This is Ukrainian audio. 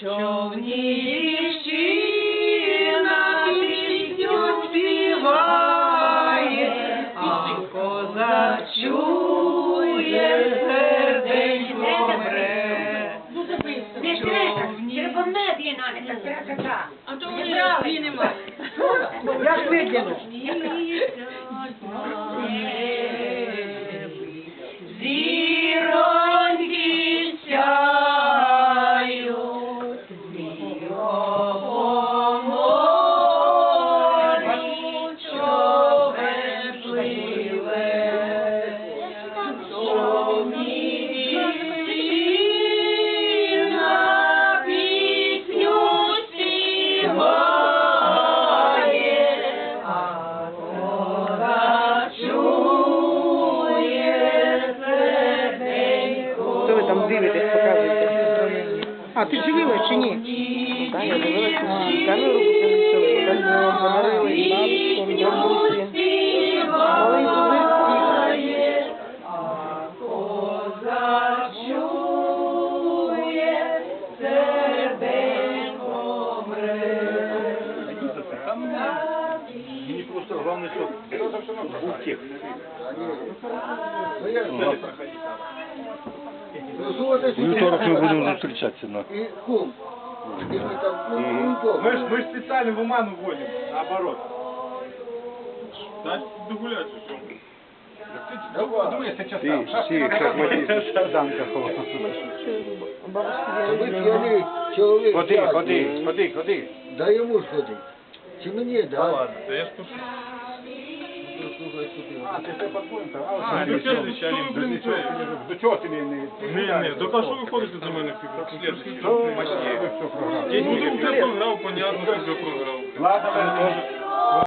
човні дівчина пісню співає, а коза чує, серденько бре. Не треба, треба медленно, не так красота. А то вони немає. Я ж видіну. Там дивитесь, показуєте? А, ти дивилась чи ні? Так, я дивилася. Камеру так було, говорили, мре. Мені просто головне, що був тих. У вівторок ми будемо зустрічатися на. И кум. И мы там Ми ж, ми ж спеціально в оману вводимо, наоборот. Данка. Та ви п'яний чоловік. Ходи, ходи, ну, ходи, ходи. Дай йому ж ходити. Чи мені, да? Та я ж пишу. А, ти це по-твоєму, А, а, ну, следующий, Алін, до чого, ти не... не- Не, не, так а що ви ходите за мене слідчий? Все програли? Вже програв, понятно, що вже програв. Ладно.